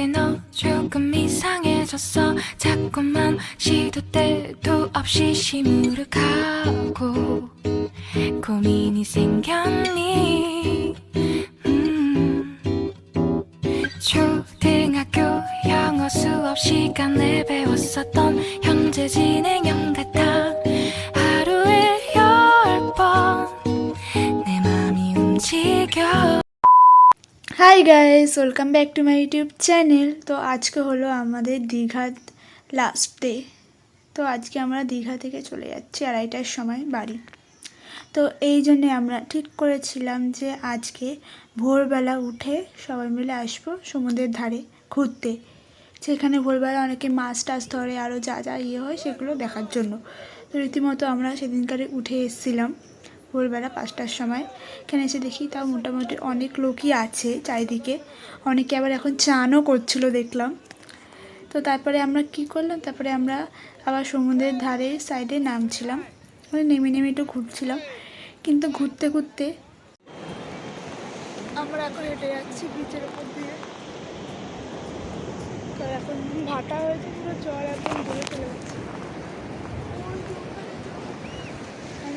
이제 너 조금 이상해졌어 자꾸만 시도 때도 없이 시무룩하고 고민이 생겼니 음. 초등학교 영어 수업 시간에 hi guys welcome back to my YouTube channel তো আজকে হলো আমাদের দীঘার লাস্ট ডে তো আজকে আমরা দীঘা থেকে চলে যাচ্ছি আড়াইটার সময় বাড়ি। তো এই জন্যে আমরা ঠিক করেছিলাম যে আজকে ভোরবেলা উঠে সবাই মিলে আসব সমুদ্রের ধারে ঘুরতে। সেখানে ভোরবেলা অনেকে মাছ টাছ ধরে আরও যা যা ইয়ে হয় সেগুলো দেখার জন্য। তো রীতিমতো আমরা সেদিনকারে উঠে এসেছিলাম। ভোরবেলা পাঁচটার সময়। এখানে এসে দেখি তাও মোটামুটি অনেক লোকই আছে চারিদিকে। অনেকে আবার এখন চানও করছিল দেখলাম। তো তারপরে আমরা কি করলাম? তারপরে আমরা আবার সমুদ্রের ধারে সাইডে নামছিলাম। মানে নেমে নেমে একটু ঘুরছিলাম। কিন্তু ঘুরতে ঘুরতে আমরা এখন হেঁটে যাচ্ছি বিচের উপর দিয়ে। এখন ভাটা হয়েছে পুরো জল একদম দূরে চলে যাচ্ছে।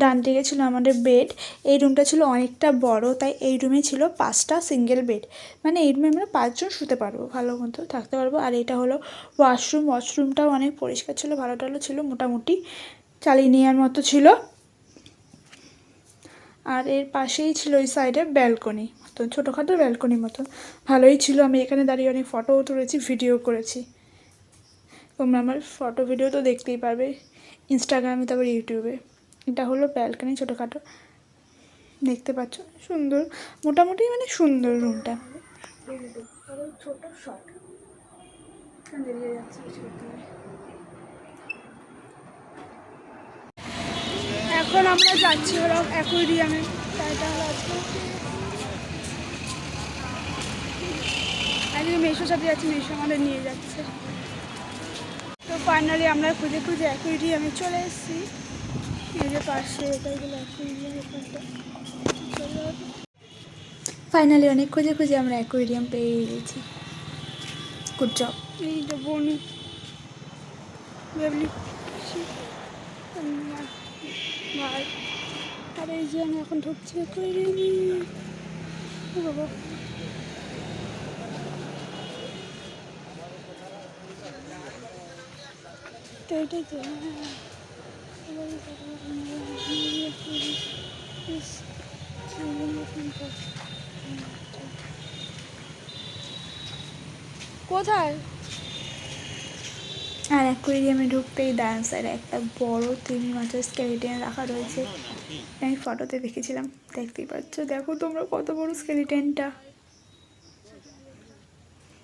ডান দিকে ছিল আমাদের বেড এই রুমটা ছিল অনেকটা বড়, তাই এই রুমে ছিল পাঁচটা সিঙ্গেল বেড মানে এই রুমে আমরা পাঁচজন শুতে পারব, ভালো মতো থাকতে পারব। আর এটা হলো ওয়াশরুম ওয়াশরুমটাও অনেক পরিষ্কার ছিল ভালো টালো ছিল, মোটামুটি চালিয়ে নেওয়ার মতো ছিল। আর এর পাশেই ছিল ওই সাইডে ব্যালকনি মতন, ছোটোখাটো ব্যালকনি মতন। ভালোই ছিল, আমি এখানে দাঁড়িয়ে অনেক ফটোও তুলেছি ভিডিও করেছি। তোমরা আমার ফটো ভিডিও তো দেখতেই পারবে ইনস্টাগ্রামে তারপর ইউটিউবে এটা হলো ব্যালকনি ছোটোখাটো। দেখতে পাচ্ছ? সুন্দর। মোটামুটি মানে সুন্দর রুমটা এখন আমরা যাচ্ছি হলো অ্যাকোয়ারিয়ামে তাইটা হলো আজকে। মেশোর সাথে যাচ্ছি, মেশো আমাদের নিয়ে যাচ্ছে। তো ফাইনালি আমরা খুঁজে খুঁজে অ্যাকুইরিয়ামে চলে এসেছি। পাশে ফাইনালি অনেক খুঁজে খুঁজে আমরা অ্যাকুইরিয়াম পেয়ে গেছি। গুড জব এই যে বনু। বেবলি ভাই। আর এই যে আমি এখন ঢুকছি তো এটাই তো কোথায়? আর অ্যাকুয়ারিয়ামে ঢুকতেই ডান সাইডে একটা বড় তিমি মাছের স্কেলিটেন রাখা রয়েছে। আমি ফটোতে দেখেছিলাম, দেখতেই পাচ্ছ? দেখো তোমরা কত বড় স্কেলিটেনটা।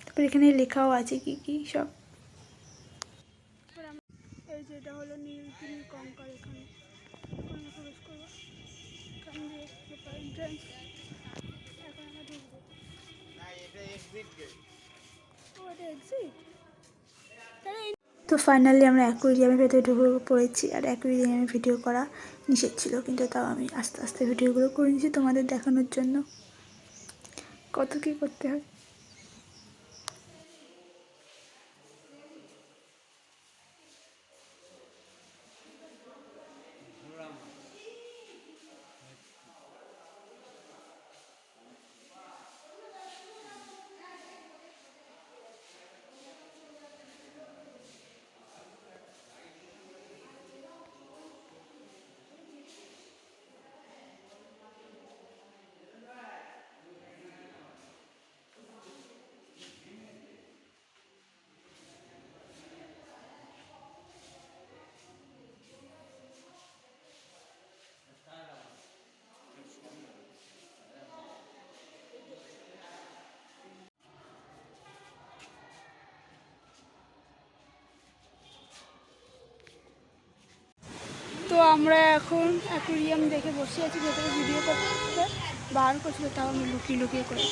তারপর এখানে লেখাও আছে কি কি, সব তো ফাইনালি আমরা অ্যাকুইরিয়ামের ভেতরে ঢুকে পড়েছি আর অ্যাকুইরিয়ামে ভিডিও করা নিষেধ ছিল কিন্তু তাও আমি আস্তে আস্তে ভিডিওগুলো করে নিয়েছি তোমাদের দেখানোর জন্য। কত কী করতে হয়? আমরা এখন অ্যাকুরিয়াম দেখে বসে আছি ভেতরে ভিডিও করতে। বার করছিল, তাও আমি লুকিয়ে লুকিয়ে করে।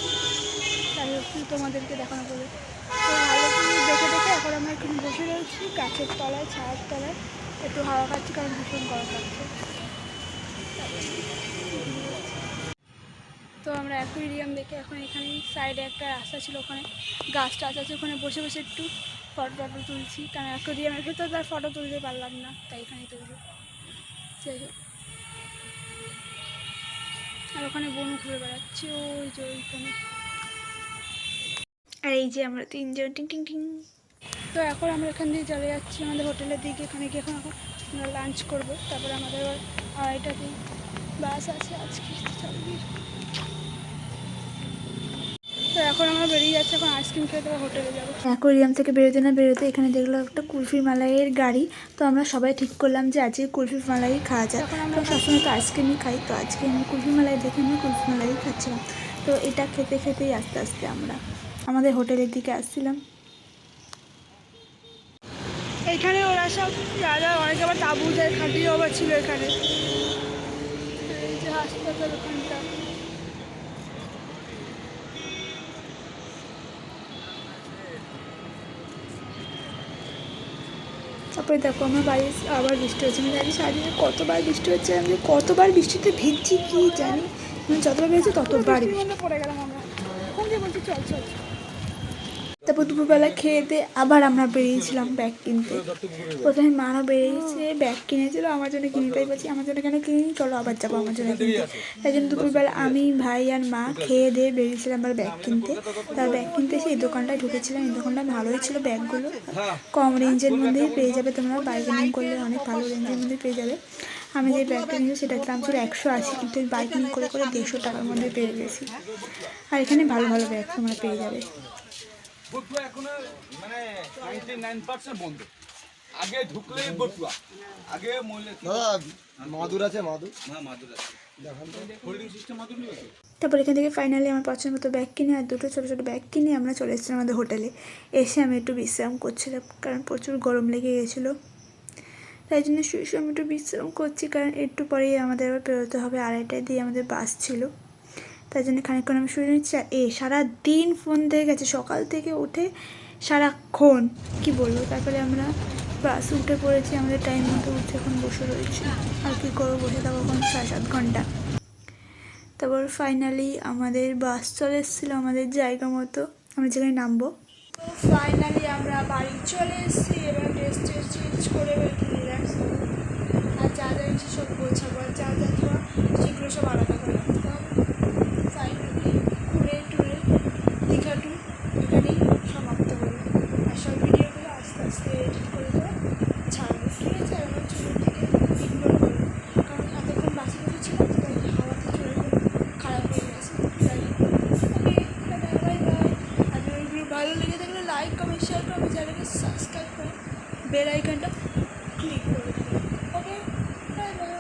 তাই একটু তোমাদেরকে দেখানো করে তো ভালো দেখে দেখে এখন আমরা এখানে বসে রয়েছি গাছের তলায় ছায়ার তলায়। একটু হাওয়া খাচ্ছি, কারণ ভীষণ গরম লাগছে। তো আমরা অ্যাকুইরিয়াম দেখে এখন এখানে সাইডে একটা রাস্তা ছিল ওখানে। গাছ টাছ আছে ওখানে, বসে বসে একটু ফটো টটো তুলছি। কারণ অ্যাকুইরিয়ামের ভেতর তার ফটো তুলতে পারলাম না, তাই এখানে তুলব। যাই আর ওখানে বনু ঘুরে বেড়াচ্ছে, ওই যে ওইখানে। আর এই যে আমরা তিনজন, টিং টিং টিং। তো এখন আমরা এখান দিয়ে চলে যাচ্ছি আমাদের হোটেলের দিকে, এখানে গিয়ে এখন এখন আমরা লাঞ্চ করব। তারপরে আমাদের আড়াইটাতেই বাস আছে আজকে। চাকরির তো এখন আমরা বেরিয়ে যাচ্ছি এখন আইসক্রিম খেয়ে তারপর হোটেলে যাব। অ্যাকোরিয়াম থেকে বেরোতে না বেরোতে এখানে দেখলাম একটা কুলফি মালাইয়ের গাড়ি। তো আমরা সবাই ঠিক করলাম যে আজকে কুলফি মালাই খাওয়া যায় আমরা সবসময় তো আইসক্রিমই খাই। তো আজকে আমি কুলফি মালাই দেখে আমরা কুলফি মালাই খাচ্ছিলাম। তো এটা খেতে খেতেই আস্তে আস্তে আমরা আমাদের হোটেলের দিকে আসছিলাম। এখানে ওরা সব দাদা অনেকে আবার তাবু যায় খাটিয়ে আবার ছিল এখানে। হাসপাতাল ওখানটা। তারপরে দেখো আমার বাড়ি আবার বৃষ্টি হচ্ছে। আমি জানি সারাদিনে কতবার বৃষ্টি হচ্ছে, আমি কতবার বৃষ্টিতে ভিজছি কি জানি। মানে যতবার বেড়েছে ততবার পড়ে গেলাম আমরা। বলছি? চল চল। তারপর দুপুরবেলা খেয়ে দিয়ে আবার আমরা বেরিয়েছিলাম ব্যাগ কিনতে। প্রথমে মাও বেরিয়েছে, ব্যাগ কিনেছিল, আমার জন্য কিনে তাই বলছি, আমার জন্য কেন কিনি চলো আবার যাব আমার জন্য কিনতে। তাই জন্য দুপুরবেলা আমি, ভাই আর মা খেয়ে দিয়ে বেরিয়েছিলাম আবার ব্যাগ কিনতে। তার ব্যাগ কিনতে এসে এই দোকানটায় ঢুকেছিলাম। এই দোকানটা ভালোই ছিল ব্যাগগুলো। কম রেঞ্জের মধ্যেই পেয়ে যাবে তোমরা। বাইকিং করলে অনেক ভালো রেঞ্জের মধ্যে পেয়ে যাবে। আমি যে ব্যাগটা নিয়েছি সেটার দাম ছিল একশো আশি, কিন্তু বাইকিং করে করে দেড়শো টাকার মধ্যে পেয়ে গেছি। আর এখানে ভালো ভালো ব্যাগ তোমরা পেয়ে যাবে। বটুয়া এখনও মানে নাইনটি নাইন পার্সেন্ট বন্ধ। আগে ঢুকলেই বটুয়া। আগে মহিলা মাদুর আছে মাদুর। না মাদুর আছে। তারপর এখান থেকে ফাইনালি আমার পছন্দ মতো ব্যাগ কিনে আর দুটো ছোটো ছোটো ব্যাগ কিনে আমরা চলে এসেছিলাম আমাদের হোটেলে এসে আমি একটু বিশ্রাম করছিলাম কারণ প্রচুর গরম লেগে গেছিল। তাই জন্য শুয়ে শুয়ে আমি একটু বিশ্রাম করছি কারণ একটু পরেই আমাদের আবার বেরোতে হবে। আড়াইটায় দিয়ে আমাদের বাস ছিল। তাই জন্য খানিকক্ষণ আমি শুয়ে নিচ্ছি আর এ সারা দিন ফোন দিয়ে গেছে। সকাল থেকে উঠে সারাক্ষণ, কি বলব? তারপরে আমরা বাস উঠে পড়েছি। আমাদের টাইম মতো উঠে এখন বসে রয়েছি। আর কি করব বসে থাকব এখন সাড়ে সাত ঘণ্টা। তারপর ফাইনালি আমাদের বাস চলে এসেছিল আমাদের জায়গা মতো। আমরা যেখানে নামবো। ফাইনালি আমরা বাড়ি চলে এসেছি। এবার ড্রেস ট্রেস চেঞ্জ করে একটু রিল্যাক্স আর যা যা সব গোছাবো। আর যা যা সেগুলো সব আলাদা করে আমার চ্যানেলকে সাবস্ক্রাইব করে বেল আইকনটা ক্লিক করে দিন ওকে বাই বাই